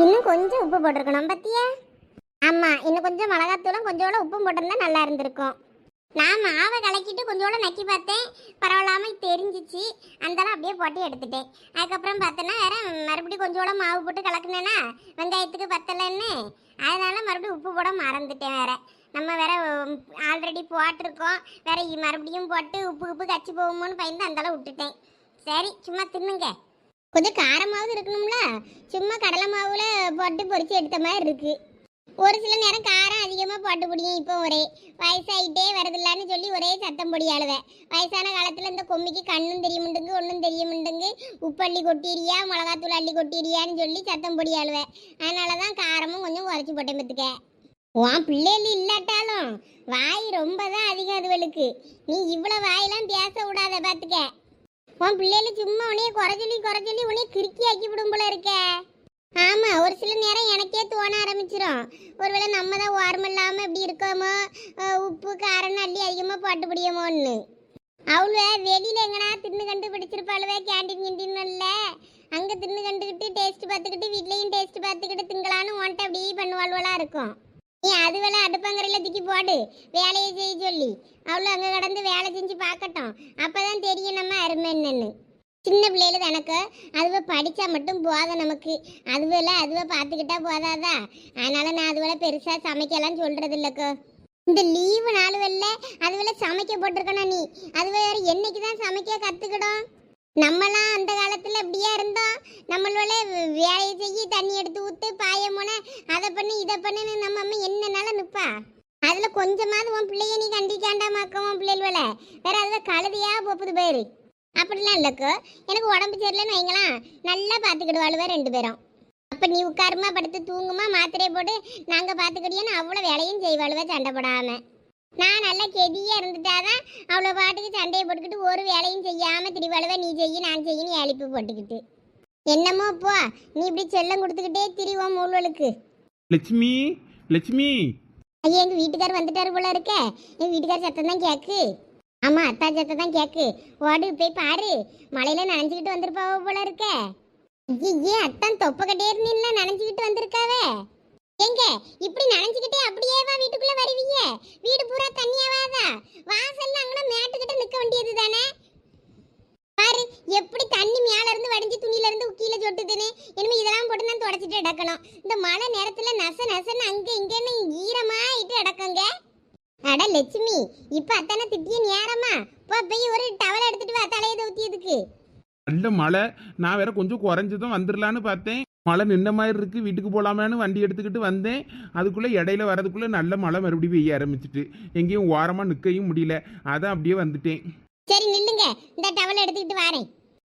இன்னும் கொஞ்சம் உப்பு போட்டிருக்கணும். பத்தியா? ஆமா இன்னும் கொஞ்சம் மிளகாத்தூளும் கொஞ்சோட உப்பும் போட்டிருந்தா நல்லா இருந்திருக்கும். நான் மாவை கலக்கிட்டு கொஞ்சோட நக்கி பார்த்தேன். பரவாயில்லாம தெரிஞ்சிச்சு. அந்தளவு அப்படியே போட்டு எடுத்துட்டேன். அதுக்கப்புறம் பார்த்தேன்னா வேற மறுபடியும் கொஞ்சோட மாவு போட்டு கலக்குனேன்னா வெங்காயத்துக்கு பத்தலைன்னு. அதனால மறுபடியும் உப்பு போட மறந்துட்டேன் வேற. நம்ம வேற ஆல்ரெடி போட்டிருக்கோம். வேற மறுபடியும் போட்டு உப்பு உப்பு கச்சி போகுமோன்னு பயந்து அந்தளவு விட்டுட்டேன். சரி சும்மா தின்னுங்க. கொஞ்சம் காரமாவது இருக்கணும்ல? சும்மா கடலை மாவுல போட்டு பொரிச்சு எடுத்த மாதிரி இருக்கு. ஒரு சில நேரம் காரம் அதிகமாக போட்டு பிடிக்கும் இப்போ ஒரே. வயசாயிட்டே வரதில்லான்னு சொல்லி ஒரே சத்தம் பொடியாளுவேன் வயசான காலத்தில் இந்த கொம்மிக்கு கண்ணும் தெரியமுண்டுங்க ஒன்றும் தெரியமுண்டுங்க. உப்பு அள்ளி கொட்டிரியா மிளகாத்தூள் அள்ளி கொட்டிரியான்னு சொல்லி சத்தம் பொடியாளுவேன் அதனால தான் காரமும் கொஞ்சம் குறைச்சி போட்டேன் பார்த்துக்க. உன் பிள்ளைகள் இல்லாட்டாலும் வாய் ரொம்ப தான் அதிகம் அதுவளுக்கு நீ இவ்வளோ வாயெல்லாம் பேச விடாத பார்த்துக்க. உன் பிள்ளைகள் சும்மா உன்னைய குறை சொல்லி குறை சொல்லி உன்னைய கிறுக்கி ஆக்கி விடும் போல இருக்க. ஆமா ஒரு சில நேரம் எனக்கே தோண ஆரம்பிச்சிடும் ஒருவேளை நம்ம தான் ஓரம் இல்லாம இப்படி இருக்கோமோ உப்பு காரம் அள்ளி அதிகமா போட்டு பிடிக்குமோன்னு அவள வெளியில எங்கனா தின்னு கண்டு பிடிச்சிருப்பாளுவே கேண்டீன் கிண்டீன் இல்ல. அங்க தின்னு கண்டுக்கிட்டு டேஸ்ட் பார்த்துக்கிட்டு வீட்லயும் டேஸ்ட் பார்த்துக்கிட்டு திங்களான்னு உன்ட்ட அப்படியே பண்ணுவாள்வலா இருக்கும். நீ அது வேலை தூக்கி போடு. வேலையை செய்ய சொல்லி. அவ்வளோ அங்கே கடந்து வேலை செஞ்சு பார்க்கட்டும். அப்பதான் தெரியும் நம்ம அருமை என்னன்னு. சின்ன பிள்ளையில எனக்கு அதுவை படித்தா மட்டும் போதும் நமக்கு? அதுவெல்ல அதுவை பார்த்துக்கிட்டா போதாதா? அதனால நான் அதுவெல்ல பெருசாக சமைக்கலாம் சொல்கிறது இல்லைக்கோ. இந்த லீவு நாள் வெளில அதுவெல்ல சமைக்க போட்டிருக்கணும் நீ. அது வேற என்னைக்கு தான் சமைக்க கற்றுக்கிடும் நம்மலாம் அந்த காலத்தில் இப்படியா இருந்தோம். நம்மளோட வேலையை செய்ய தண்ணி எடுத்து ஊற்று பாயமோன அதை பண்ணு இதை பண்ணுன்னு நம்ம அம்மா என்னனால நிற்பா அதில் கொஞ்சமாவது உன் பிள்ளைய நீ கண்டிக்காண்டாமாக்க உன் பிள்ளைகள வேற அதில் கழுதியாக போப்புது பேரு. அப்படிலாம் இல்லைக்கோ. எனக்கு உடம்பு சரியில்லைன்னு வைங்களாம் நல்லா பார்த்துக்கிடுவாளுவ ரெண்டு பேரும். அப்போ நீ உட்காருமா படுத்து தூங்குமா மாத்திரையை போட்டு நாங்கள் பார்த்துக்கிட்டியோன்னு அவ்வளோ வேலையும் செய்வாளுவ சண்டை போடாமல் நான் நல்லா கெதியாக இருந்துட்டாதான் அவ்வளோ பாட்டுக்கு சண்டையை போட்டுக்கிட்டு ஒரு வேலையும் செய்யாமல் திரிவாளுவ நீ செய்ய நான் செய்யன்னு எழுப்பி போட்டுக்கிட்டு. என்னமோ போ நீ இப்படி செல்லம் கொடுத்துக்கிட்டே திரிவோம் மூழ்வலுக்கு. லட்சுமி லட்சுமி. ஐயா எங்கள் வீட்டுக்கார் வந்துட்டாரு போல இருக்க. என் வீட்டுக்கார் சத்தம் தான் கேக்கு. ஆமா அத்தா சத்தம் தான் கேக்கு. ஓடு போய் பாரு. மழையில நனைஞ்சுக்கிட்டு வந்திருப்பாவ போல இருக்க. ஐயே அத்தான் தொப்ப கட்டேர்னு நனைஞ்சுக்கிட்டு வந்திருக்காவே. எங்க? இப்படி நனைஞ்சுக்கிட்டே அப்படியேவா வீட்டுக்குள்ள வருவீங்க வீடு பூரா தண்ணியாவாதா வாசல்ல அங்கன மேட்டுக்கிட்ட நிக்க வேண்டியது தானே? பாரு எப்படி தண்ணி மேல இருந்து வடிஞ்சு துணியில இருந்து கீழே சொட்டுதுன்னு. இனிமே இதெல்லாம் போட்டு நான் தொடச்சிட்டு அடக்கணும் இந்த மழை நேரத்துல நச நசன்னு அங்க இங்கன்னு ஈரமா இட்டு அடக்கங்க அட லட்சுமி இப்ப அத்தனை திட்டிய நேரமா? போ போய் ஒரு டவல் எடுத்துட்டு வா தலையை தூத்தியதுக்கு நல்ல மழை. நான் வேற கொஞ்சம் குறைஞ்சதும் வந்துடலான்னு பார்த்தேன். மழை நின்ன மாதிரி இருக்கு. வீட்டுக்கு போலாமான்னு வண்டி எடுத்துக்கிட்டு வந்தேன். அதுக்குள்ள இடையில வரதுக்குள்ள நல்ல மழை மறுபடியும் பெய்ய ஆரம்பிச்சிட்டு. எங்கேயும் ஓரமா நிற்கவும் முடியல. அதான் அப்படியே வந்துட்டேன். சரி நில்லுங்க. இந்த டவல் எடுத்துக்கிட்டு வரேன்.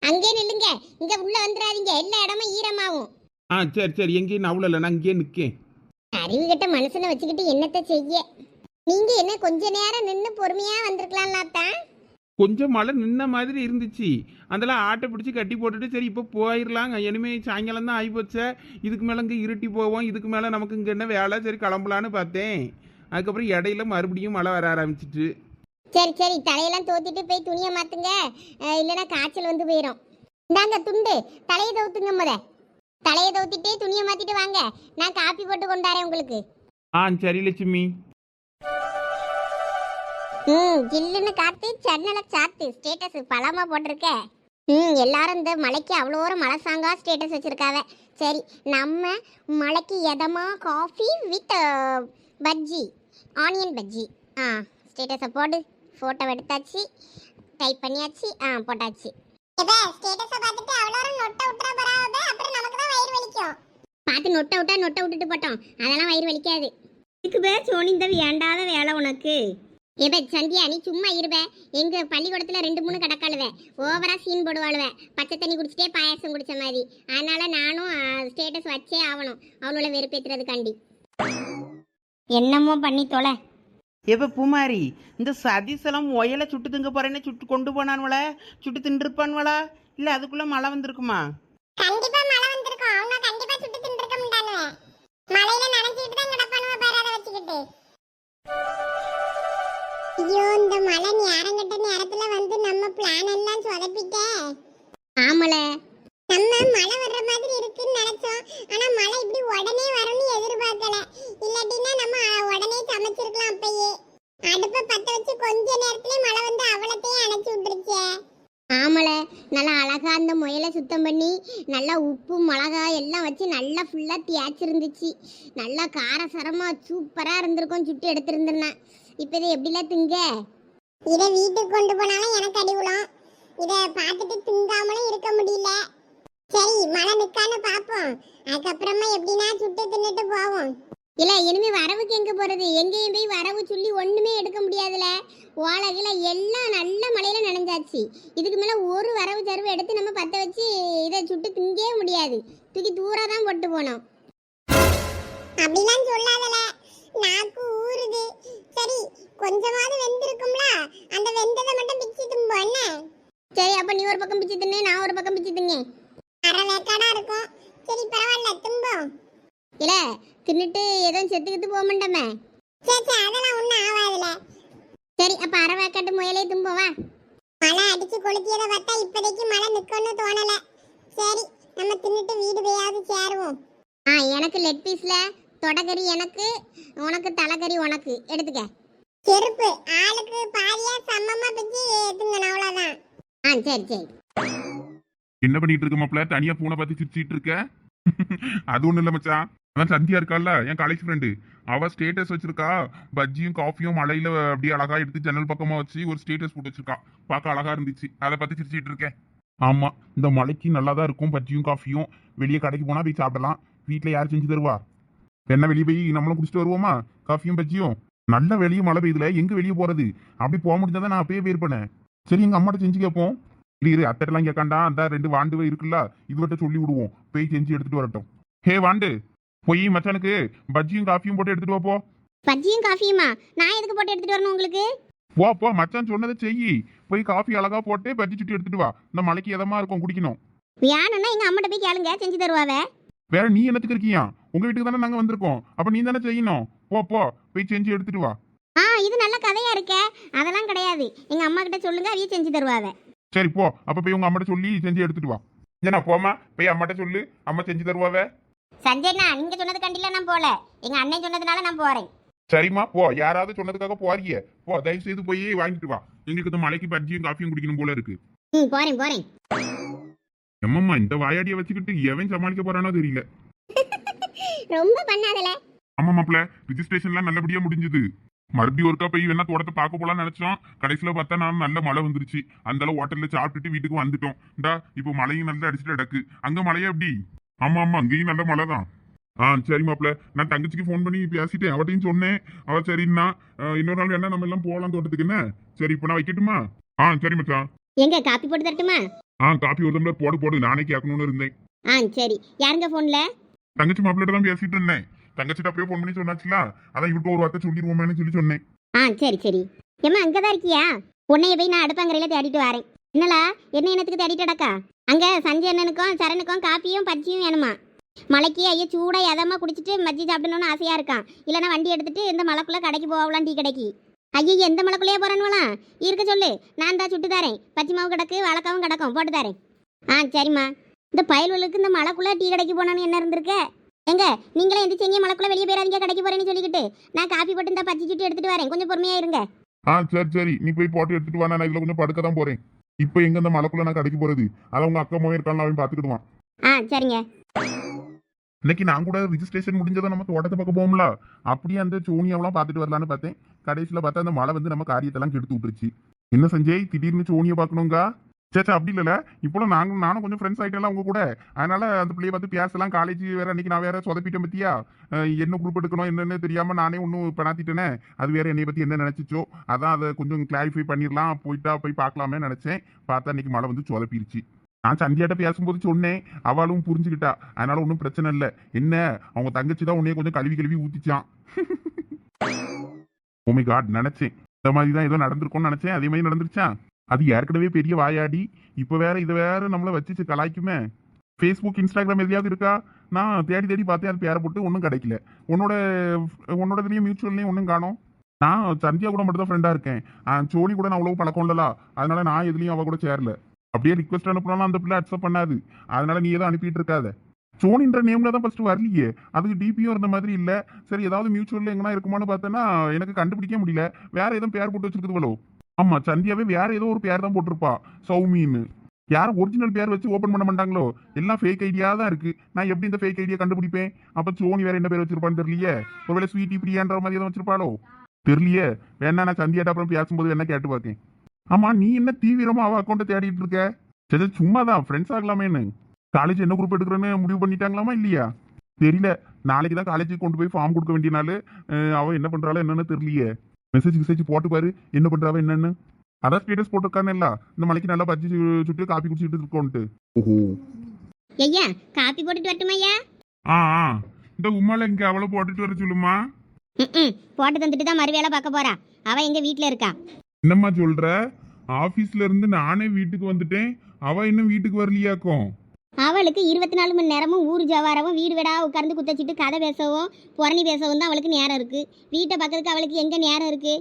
அங்கே நில்லுங்க. இங்க உள்ள வந்துடாதீங்க. எல்லா இடமும் ஈரமாவும். ஆ சரி சரி. எங்கேயும் நவுலல நான் இங்கேயே நிற்கேன் அறிவு கிட்ட மனுஷனை வச்சுக்கிட்டு என்னத்த செய்ய? நீங்க என்ன கொஞ்ச நேரம் நின்னு பொறுமையா வந்திருக்கலாம்ல தான் கொஞ்சம் மழை நின்ன மாதிரி இருந்துச்சு. அதெல்லாம் ஆட்டை பிடிச்சி கட்டி போட்டுட்டு சரி இப்போ போயிடலாங்க இனிமே சாயங்காலம் தான் ஆகிப்போச்சே இதுக்கு மேலே இங்கே இருட்டி போவோம். இதுக்கு மேலே நமக்கு இங்கே என்ன வேலை? சரி கிளம்பலான்னு பார்த்தேன். அதுக்கப்புறம் இடையில மறுபடியும் மழை வர ஆரம்பிச்சிட்டு சரி சரி தலையெல்லாம் தோத்திட்டு போய் துணியை மாத்துங்க. இல்லைன்னா காய்ச்சல் வந்து போயிடும் இந்தாங்க துண்டு. தலையை தோத்துங்க முத. தலையை தோத்திட்டு துணியை மாத்திட்டு வாங்க. நான் காப்பி போட்டு கொண்டாரேன் உங்களுக்கு. ஆ சரி லட்சுமி. ம் ஜில்லுன்னு காத்து சென்னல சாத்து ஸ்டேட்டஸ் பலமா போட்டிருக்க. ம் எல்லாரும் இந்த மலைக்கு அவ்வளோ ஒரு மலை சாங்கா ஸ்டேட்டஸ் வச்சிருக்காவ. சரி நம்ம மலைக்கு எதமா coffee with bajji onion bajji ஆ ஸ்டேட்டஸை போடு. ஃபோட்டோ எடுத்தாச்சு. டைப் பண்ணியாச்சு. ஆ போட்டாச்சு. பார்த்து நொட்டை விட்டா நொட்டை விட்டுட்டு போட்டோம். அதெல்லாம் வயிறு வலிக்காது. இதுக்கு பே சோனி இந்த வேண்டாத வேலை உனக்கு. ஏபே சந்தியா நீ சும்மா இருப எங்க பள்ளிக்கூடத்துல ரெண்டு மூணு கடக்காளுவ. ஓவரா சீன் போடுவாளுவ. பச்சை தண்ணி குடிச்சிட்டே பாயாசம் குடிச்ச மாதிரி. அதனால நானும் ஸ்டேட்டஸ் வச்சே ஆகணும். அவளோட வெறுப்பேத்துறதுக்காண்டி என்னமோ பண்ணி தொலை. எப்ப பூமாரி இந்த சதீசலம் ஒயலை சுட்டு திங்க போறேன்னு சுட்டு கொண்டு போனான்வள? சுட்டு தின்றுப்பான்வளா? இல்ல அதுக்குள்ள மழை வந்திருக்குமா? கண்டிப்பா மழை வந்திருக்கும். அவங்க கண்டிப்பா சுட்டு தின்றுக்க மாட்டானுவ. மழையில நனைஞ்சிட்டு தான் கிடப்பானுவ பேராத வச்சுக்கிட்டு. ஐயோ இந்த மழை நேரங்கட்ட நேரத்துல வந்து நம்ம பிளான் எல்லாம் சொதப்பிட்ட. ஆமல. நம்ம மழை வர்ற மாதிரி இருக்குன்னு நினைச்சோம். ஆனா மழை இப்படி உடனே வரும்னு எதிர்பார்க்கல. இல்லாட்டினா நம்ம உடனே சமைச்சிருக்கலாம் அப்பயே. அடுப்பை பத்த வச்சு கொஞ்ச நேரத்துல மழை வந்து அவளத்தையும் அணைச்சி விட்டுருச்சே. ஆமல. நல்லா அழகா அந்த முயலை சுத்தம் பண்ணி நல்லா உப்பு மிளகா எல்லாம் வச்சு நல்லா ஃபுல்லா தேய்ச்சிருந்துச்சு. நல்லா காரசரமாக சூப்பரா இருந்திருக்கும் சுட்டு எடுத்திருந்துருந்தேன் இப்போ இதை எப்படிலாம் திங்க? இதை வீட்டுக்கு கொண்டு போனாலும் எனக்கு அடி விழும். இதை பார்த்துட்டு திங்காமலும் இருக்க முடியல. சரி மழை நிக்கான்னு பாப்போம் அதுக்கப்புறமா எப்படின்னா சுட்டு தின்னுட்டு போவோம். இல்ல இனிமே வரவுக்கு எங்க போறது? எங்கேயும் போய் வரவு சொல்லி ஒண்ணுமே எடுக்க முடியாதுல. ஓலகில எல்லாம் நல்ல மழையில நனைஞ்சாச்சு. இதுக்கு மேல ஒரு வரவு சருவு எடுத்து நம்ம பத்த வச்சு இதை சுட்டு திங்கவே முடியாது. தூக்கி தூரா தான் போட்டு போனோம். அப்படிலாம் சொல்லாதல. நாக்கு ஊறுது. சரி கொஞ்சமாவது வெந்திருக்கும்ல. அந்த வெந்ததை மட்டும் பிச்சு தும்போ என்ன? சரி அப்ப நீ ஒரு பக்கம் பிச்சு தின்னு நான் ஒரு பக்கம் பிச்சு திங்க அரை வேக்காடா இருக்கும். சரி பரவாயில்ல தும்போ. இல்ல தின்னுட்டு ஏதோ செத்துக்கிட்டு போக மாட்டோமே சரி சரி அதெல்லாம் ஒன்றும் ஆகாதுல சரி அப்ப அரை வேக்காட்டு முயலே தும்போவா மழை அடிச்சு கொளுத்தியதை பார்த்தா இப்போதைக்கு மழை நிற்கும்னு தோணல. சரி நம்ம தின்னுட்டு வீடு போயாவது சேருவோம். ஆ எனக்கு லெக் பீஸ்ல தொடக்கறி எனக்கு உனக்கு தலைக்கறி உனக்கு. எடுத்துக்க. செருப்பு. ஆளுக்கு பாதியா சமமா பிச்சு திங்கணும் அவ்வளவுதான். ஆ சரி சரி. என்ன பண்ணிட்டு இருக்க மாப்ள தனியா பூனை பார்த்து சிரிச்சிட்டு இருக்க? அது ஒண்ணும் இல்ல மச்சான். அதான் சந்தியா இருக்கால என் காலேஜ் ஃப்ரெண்டு அவ ஸ்டேட்டஸ் வச்சிருக்கா. பஜ்ஜியும் காஃபியும் மலையில அப்படியே அழகா எடுத்து ஜன்னல் பக்கமா வச்சு ஒரு ஸ்டேட்டஸ் போட்டு வச்சிருக்கா. பார்க்க அழகா இருந்துச்சு. அதை பார்த்து சிரிச்சிட்டு இருக்கேன். ஆமா இந்த மலைக்கு நல்லா தான் இருக்கும் பஜ்ஜியும் காஃபியும் வெளியே கடைக்கு போனா போய் சாப்பிடலாம். வீட்ல யார் செஞ்சு தருவா? என்ன வெளியே போய் நம்மளும் குடிச்சிட்டு வருவோமா? காஃபியும் பஜ்ஜியும். நல்ல வெளியே மழை பெய்யுதுல எங்க வெளியே போறது? அப்படி போக முடிஞ்சா நான் அப்பயே போயிருப்பேனே சரி எங்க அம்மாட்ட செஞ்சு கேட்போம். இரு இரு அத்தட்டெல்லாம் கேட்காண்டா? அந்த ரெண்டு வாண்டு இருக்குல்ல இதுவட்ட சொல்லி விடுவோம். போய் செஞ்சு எடுத்துட்டு வரட்டும். ஹே வாண்டு. போய் மச்சானுக்கு பஜ்ஜியும் காஃபியும் போட்டு எடுத்துட்டு வா போ. பஜ்ஜியும் காஃபியுமா? நான் எதுக்கு போட்டு எடுத்துட்டு வரணும் உங்களுக்கு? போ போ. மச்சான் சொன்னதை செய். போய் காஃபி அழகா போட்டு பஜ்ஜி சுட்டி எடுத்துட்டு வா. இந்த மலைக்கு எதமா இருக்கும் குடிக்கணும். வேணும்னா எங்க அம்மாட்ட போய் கேளுங்க செஞ்சு தருவாவ. வேற நீ என்னத்துக்கு இருக்கியா? உங்க வீட்டுக்கு தானே நாங்க வந்திருக்கோம். அப்ப நீ தானே செய்யணும். போ போ. போய் செஞ்சு எடுத்துட்டு வா. ஆ இது நல்ல கதையா இருக்கே. அதெல்லாம் கிடையாது. எங்க அம்மா கிட்ட சொல்லுங்க அவைய செஞ்சு தருவாவ சரி போ. அப்ப போய் உங்க அம்மாட்ட சொல்லி செஞ்சு எடுத்துட்டு வா. ஏன்னா போமா போய் அம்மாட்ட சொல்லு. அம்மா செஞ்சு தருவாவே சஞ்சய்னா நீங்க சொன்னது கண்டில நான் போல. எங்க அண்ணன் சொன்னதுனால நான் போறேன். சரிம்மா போ. யாராவது சொன்னதுக்காக போறீங்க. போ தயவு செய்து போய் வாங்கிட்டு வா. எங்களுக்கு இந்த மலைக்கு பஜ்ஜியும் காஃபியும் குடிக்கணும் போல இருக்கு. ம் போறேன் போறேன். எம்மம்மா இந்த வாயாடிய வச்சுக்கிட்டு எவன் சமாளிக்க போறானோ தெரியல. ரொம்ப பண்ணாதல. ஆமா மாப்ள ரிஜிஸ்ட்ரேஷன்லாம் நல்லபடியா முடிஞ்சது. மறுபடியும் ஒருக்கா போய் வேணா தோட்டத்தை பார்க்க போலாம்னு நினைச்சோம். கடைசியில பார்த்தா நான் நல்ல மழை வந்துருச்சு. அந்த ஹோட்டல்ல சாப்பிட்டுட்டு வீட்டுக்கு வந்துட்டோம். இந்தா இப்போ மழையும் நல்லா அடிச்சுட்டு கிடக்கு. அங்க மழையா எப்படி? ஆமா ஆமா அங்கேயும் நல்ல மழை தான். ஆ சரி மாப்ள நான் தங்கச்சிக்கு ஃபோன் பண்ணி பேசிட்டேன். அவட்டையும் சொன்னேன். அவ சரின்னா இன்னொரு நாள் வேணா நம்ம எல்லாம் போகலாம் தோட்டத்துக்கு என்ன? சரி இப்போ நான் வைக்கட்டுமா? ஆ சரி மச்சான். எங்க காப்பி போட்டு தரட்டுமா? ஆ காப்பி ஒரு டம்ளர் போடு போடு. நானே கேட்கணும்னு இருந்தேன். ஆ சரி. யாருங்க போன்ல தங்கச்சி மாப்பிள்ளைட்ட தான் பேசிட்டு இருந்தேன். தங்கச்சிட்ட அப்பயே ஃபோன் பண்ணி சொன்னாச்சுல அதான் இவருக்கு ஒரு வார்த்தை சொல்லிடுவோமேனு சொல்லி சொன்னேன். ஆ சரி சரி. ஏம்மா அங்கதான் இருக்கியா? உன்னைய போய் நான் அடுப்பங்கரையில தேடிட்டு வரேன். என்னலா என்ன என்னத்துக்கு தேடிட்டு அடக்கா அங்க சஞ்சய் அண்ணனுக்கும் சரணுக்கும் காப்பியும் பச்சியும் வேணுமா? மலைக்கு ஐயோ சூடா எதமா குடிச்சிட்டு மஜ்ஜி சாப்பிடணும்னு ஆசையா இருக்கான் இல்லைனா வண்டி எடுத்துட்டு இந்த மலைக்குள்ள கடைக்கு போகலாம் டீ கடைக்கு. ஐயோ எந்த மலைக்குள்ளேயே போறானுவலாம் இருக்க சொல்லு. நான் தான் சுட்டு தரேன். பச்சை மாவு கிடக்கு வழக்காவும் கிடக்கும். போட்டு தரேன். ஆ சரிம்மா. இந்த பயல்வலுக்கு இந்த மலைக்குள்ள டீ கடைக்கு போனான்னு என்ன இருந்திருக்க? எங்க நீங்களே எந்திரிச்சு எங்கேயும் மலைக்குள்ள வெளியே போயிடாதீங்க கடைக்கு போறேன்னு சொல்லிக்கிட்டு. நான் காப்பி போட்டு இந்த பச்சை சுட்டு எடுத்துட்டு வரேன். கொஞ்சம் பொறுமையா இருங்க. ஆ சரி சரி. நீ போய் போட்டு எடுத்துட்டு வா நான் இதுல கொஞ்சம் படுக்க தான் போறேன். இப்போ எங்க இந்த மலைக்குள்ள நான் கடைக்கு போறது? அதை உங்க அக்கா மோவே இருக்கான்னு அவன் பாத்துக்கிடுவான். ஆ சரிங்க. இன்னைக்கு நான் கூட ரிஜிஸ்ட்ரேஷன் முடிஞ்சதை நம்ம தோட்டத்தை பக்கம் போகும்ல அப்படியே அந்த சோனியாவெல்லாம் பார்த்துட்டு வரலான்னு பார்த்தேன். கடைசியில் பார்த்தா அந்த மழை வந்து நம்ம காரியத்தெல்லாம் கெடுத்து விட்டுருச்சு. என்ன சஞ்சய் திடீர்னு சோனியை பார்க்கணுங்க சேச்சா அப்படி இல்லைல்ல. இப்போ நாங்களும் நானும் கொஞ்சம் ஃப்ரெண்ட்ஸ் ஆகிட்டேன் உங்க கூட. அதனால அந்த பிள்ளைய பார்த்து பேசலாம் காலேஜ் வேற அன்னைக்கு நான் வேற சொதப்பிட்டேன் பத்தியா? என்ன குரூப் எடுக்கணும் என்னன்னு தெரியாம நானே ஒன்றும் பணாத்திட்டேனே. அது வேற என்னை பத்தி என்ன நினைச்சிச்சோ அதான் அதை கொஞ்சம் கிளாரிஃபை பண்ணிடலாம். போயிட்டா போய் பார்க்கலாமே நினைச்சேன். பார்த்தா இன்னைக்கு மழை வந்து சொதப்பிருச்சு. நான் சந்தியாட்ட பேசும்போது சொன்னேன். அவளும் புரிஞ்சுக்கிட்டா. அதனால ஒன்றும் பிரச்சனை இல்லை. என்ன? அவங்க தங்கச்சி தான் உன்னைய கொஞ்சம் கழுவி கழுவி ஊத்திச்சான். Oh ஓமை காட் நினைச்சேன். இந்த மாதிரி தான் ஏதோ நடந்திருக்கும்னு நினைச்சேன். அதே மாதிரி நடந்துருச்சான் அது ஏற்கனவே பெரிய வாயாடி. இப்போ வேற இது வேற நம்மள வச்சு கலாய்க்குமே. ஃபேஸ்புக் இன்ஸ்டாகிராம் எதையாவது இருக்கா? நான் தேடி தேடி பார்த்தேன் அது பேரை போட்டு ஒன்றும் கிடைக்கல. உன்னோட உன்னோட இதுலேயும் மியூச்சுவல்லையும் ஒன்றும் காணும். நான் சந்தியா கூட மட்டும் தான் ஃப்ரெண்டாக இருக்கேன். சோனி கூட நான் அவ்வளோ பழக்கம் இல்லலா அதனால நான் எதுலேயும் அவள் கூட சேரல. அப்படியே ரிக்வஸ்ட் அனுப்பினாலும் அந்த பிள்ளை அக்செப்ட் பண்ணாது. அதனால நீ எதுவும் அனுப்பிட்டு இருக்காத. சோனின்ற நேம்ல தான் ஃபர்ஸ்ட் வரலையே. அதுக்கு டிபியும் இருந்த மாதிரி இல்லை. சரி ஏதாவது மியூச்சுவலில் எங்கன்னா இருக்குமான்னு பார்த்தேன்னா எனக்கு கண்டுபிடிக்க முடியல. வேற எதுவும் பேர் போட்டு வச்சிருக்குதுவளோ ஆமா சந்தியாவே வேற ஏதோ ஒரு பேர் தான் போட்டிருப்பா சௌமின்னு. யாரும் ஒரிஜினல் பேர் வச்சு ஓபன் பண்ண மாட்டாங்களோ? எல்லாம் ஃபேக் ஐடியா தான் இருக்கு. நான் எப்படி இந்த ஃபேக் ஐடியா கண்டுபிடிப்பேன்? அப்ப சோனி வேற என்ன பேர் வச்சிருப்பான்னு தெரியலையே? ஒருவேளை ஸ்வீட்டி பிரியான்ற மாதிரி எதுவும் வச்சிருப்பாளோ? தெரியலையே. வேணா நான் சந்தியாட்ட அப்புறம் பேசும்போது என்ன கேட்டு பார்க்கேன் ஆமா நீ என்ன தீவிரமா அவ அக்கௌண்ட்டை தேடிட்டு இருக்க? சரி சும்மா தான் ஃப்ரெண்ட்ஸ் ஆகலாமேன்னு. காலேஜ் என்ன குரூப் எடுக்கிறேன்னு முடிவு பண்ணிட்டாங்களாமா இல்லையா? தெரியல. நாளைக்கு தான் காலேஜுக்கு கொண்டு போய் ஃபார்ம் கொடுக்க வேண்டிய நாள். அவன் என்ன பண்றாளோ என்னன்னு தெரியலையே. மெசேஜ் மெசேஜ் போட்டு பாரு. என்ன பண்றாவ என்னன்னு? அதான் ஸ்டேட்டஸ் போட்டிருக்கானே இந்த மலைக்கு நல்லா பஜ்ஜி சுட்டு காப்பி குடிச்சிட்டு இருக்கோன்ட்டு. ஓஹோ. ஐயா காப்பி போட்டுட்டு வரட்டுமா ஐயா? ஆ ஆ. இந்த உமால இங்க அவளை போட்டுட்டு வர சொல்லுமா? ம் போட்டு தந்துட்டு தான் மறு வேலை பார்க்க போறா. அவ எங்க வீட்ல இருக்கா? என்னம்மா சொல்ற? ஆபீஸ்ல இருந்து நானே வீட்டுக்கு வந்துட்டேன். அவ இன்னும் வீட்டுக்கு வரலையாக்கும். அவளுக்கு இருபத்தி நாலு மணி நேரமும் ஊர் ஜவாரவும் வீடு வீடா உட்கார்ந்து குத்தச்சிட்டு கதை பேசவும் புறணி பேசவும் தான் அவளுக்கு நேரம் இருக்கு. வீட்டை பார்க்கறதுக்கு அவளுக்கு எங்க நேரம் இருக்கு?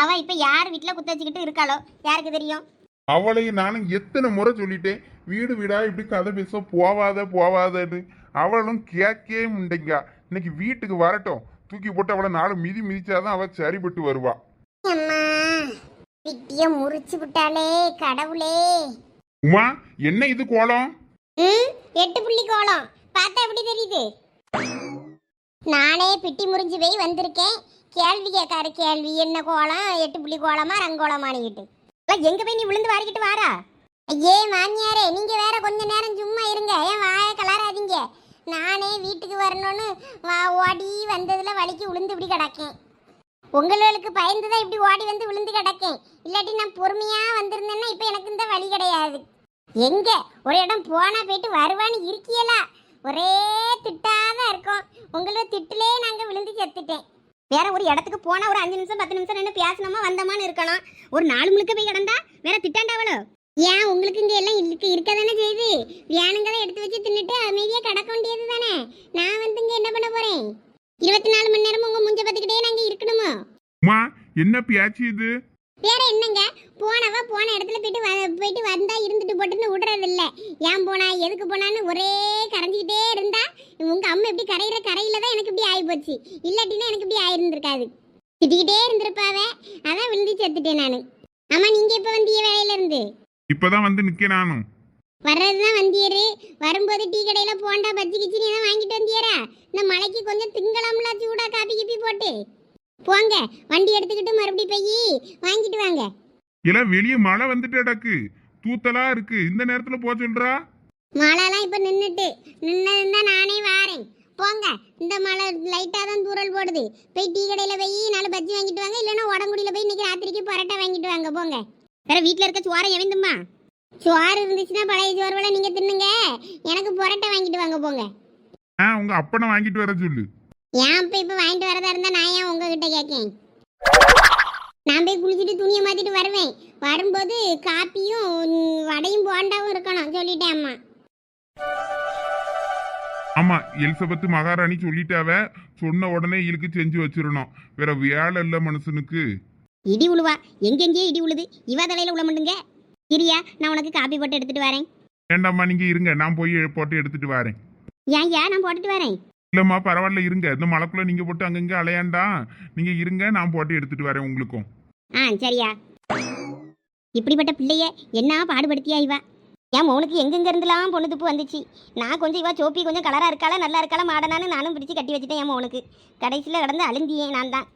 அவ இப்ப யார் வீட்டுல குத்தச்சிக்கிட்டு இருக்காளோ? யாருக்கு தெரியும்? அவளையும் நானும் எத்தனை முறை சொல்லிட்டேன். வீடு வீடா இப்படி கதை பேச போவாத போவாதன்னு. அவளும் கேட்கவே முண்டைங்க இன்னைக்கு வீட்டுக்கு வரட்டும். தூக்கி போட்டு அவளை நாலு மிதி மிதிச்சாதான் அவ சரிப்பட்டு வருவா. முறிச்சு விட்டாளே கடவுளே. உமா என்ன இது கோலம்? ம் எட்டு புள்ளி கோலம். பார்த்தா எப்படி தெரியுது? நானே பிட்டி முறிஞ்சு போய் வந்திருக்கேன். கேள்வி கேட்காரு கேள்வி. என்ன கோலம்? எட்டு புள்ளி கோலமா ரங்கோலமானிக்கிட்டு. எங்க போய் நீ விழுந்து வாரிக்கிட்டு வாரா ஐயே மாமியாரே நீங்க வேற கொஞ்ச நேரம் சும்மா இருங்க. ஏன் வாய கலராதீங்க? நானே வீட்டுக்கு வரணும்னு வா- ஓடி வந்ததுல வலிக்கு விழுந்து இப்படி கிடக்கேன். உங்களுக்கு பயந்து தான் இப்படி ஓடி வந்து விழுந்து கிடக்கேன். இல்லாட்டி நான் பொறுமையா வந்திருந்தேன்னா இப்போ எனக்கு இந்த வழி கிடையாது. எங்க? ஒரு இடம் போனா போயிட்டு வருவான்னு இருக்கியலா? ஒரே திட்டாதான் இருக்கும். உங்களை திட்டுலே நாங்க விழுந்து செத்துட்டேன். வேற ஒரு இடத்துக்கு போனா ஒரு அஞ்சு நிமிஷம் பத்து நிமிஷம் நின்று பேசணுமா வந்தோமான்னு இருக்கணும். ஒரு நாலு முழுக்க போய் கிடந்தா வேற திட்டாண்டாவளோ ஏன் உங்களுக்கு இங்க எல்லாம் இருக்கு இருக்க தானே செய்யுது வியானுங்களை எடுத்து வச்சு தின்னுட்டு அமைதியா கிடக்க வேண்டியது தானே? நான் வந்து இங்க என்ன பண்ண போறேன்? இருபத்தி நாலு மணி நேரம் உங்க முஞ்ச பத்துக்கிட்டே நாங்க இருக்கணுமோ? என்ன பேச்சு இது? வேற என்னங்க? போனவ போன இடத்துல போயிட்டு வ- போயிட்டு வந்தா இருந்துட்டு போட்டுன்னு விடுறது இல்ல ஏன் போனா எதுக்கு போனான்னு ஒரே கரைஞ்சிக்கிட்டே இருந்தா உங்க அம்மா எப்படி கரையிற கரையில தான் எனக்கு இப்படி ஆகி போச்சு இல்லாட்டினா எனக்கு இப்படி ஆயிருந்திருக்காது. திட்டிக்கிட்டே இருந்திருப்பாவ அதான் விழுந்து செத்துட்டேன் நானு. ஆமா நீங்க இப்ப வந்திய வேலையில இருந்து இப்பதான் வந்து நிக்க நானும் வர்றதுதான் வந்தியரு. வரும்போது டீ கடையில போண்டா பஜ்ஜி கிச்சி நீ தான் வாங்கிட்டு வந்தியரா? இந்த மலைக்கு கொஞ்சம் திங்களாம்ல சூடா காப்பி கிப்பி போட்டு. போங்க வண்டி எடுத்துக்கிட்டு மறுபடியும் போய் வாங்கிட்டு வாங்க. இல்ல வெளியே மழை வந்துட்டு அடக்கு தூத்தலா இருக்கு. இந்த நேரத்துல போக சொல்றா. மழைலாம் இப்போ நின்றுட்டு நின்னதுன்னா நானே வாரேன். போங்க. இந்த மழை லைட்டாக தான் தூரல் போடுது. போய் டீ கடையில் போய் நாலு பஜ்ஜி வாங்கிட்டு வாங்க. இல்லைன்னா உடம்புடியில் போய் இன்னைக்கு ராத்திரிக்கு பரோட்டா வாங்கிட்டு வாங்க. போங்க. வேற வீட்டில் இருக்க சோறை எவந்தும்மா சோறு இருந்துச்சுன்னா பழைய சோறுவெல்லாம் நீங்கள் தின்னுங்க. எனக்கு பரோட்டா வாங்கிட்டு வாங்க. போங்க. ஆ உங்க அப்பனை வாங்கிட்டு வர சொல்லு. ஏன் இப்போ இப்போ வாங்கிட்டு வரதா இருந்தால் நான் ஏன் உங்ககிட்ட கேட்கேன் நான் போய் குளிச்சுட்டு துணியை மாற்றிட்டு வருவேன். வரும்போது காப்பியும் வடையும் போண்டாவும் இருக்கணும் சொல்லிட்டேன் அம்மா. ஆமா எலிசபெத் மகாராணி சொல்லிட்டாவ சொன்ன உடனே இழுக்கு செஞ்சு வச்சிடணும் வேற வேலை இல்ல மனுஷனுக்கு. இடி உழுவா எங்கெங்கே இடி உழுது? இவ தலையில உள்ள முண்டுங்க இரியா நான் உனக்கு காப்பி போட்டு எடுத்துட்டு வரேன். வேண்டாம்மா நீங்க இருங்க நான் போய் போட்டு எடுத்துட்டு வரேன். ஏன் ஏன்? நான் போட்டுட்டு வரேன். இல்லம்மா பரவாயில்ல இருங்க. இந்த மழைக்குள்ள நீங்க போட்டு அங்கங்க அலையாண்டா. நீங்க இருங்க நான் போட்டு எடுத்துட்டு வரேன் உங்களுக்கும். ஆ சரியா. இப்படிப்பட்ட பிள்ளைய என்ன பாடுபடுத்தியா இவா? என் மௌனுக்கு எங்கெங்க இருந்துலாம் பொண்ணு துப்பு வந்துச்சு? நான் கொஞ்சம் இவா சோப்பி கொஞ்சம் கலரா இருக்காளா நல்லா இருக்காளா மாடனான்னு நானும் பிடிச்சி கட்டி வச்சுட்டேன் என் மௌனுக்கு. கடைசியில் கடந்து அழுந்தியே நான் தான்.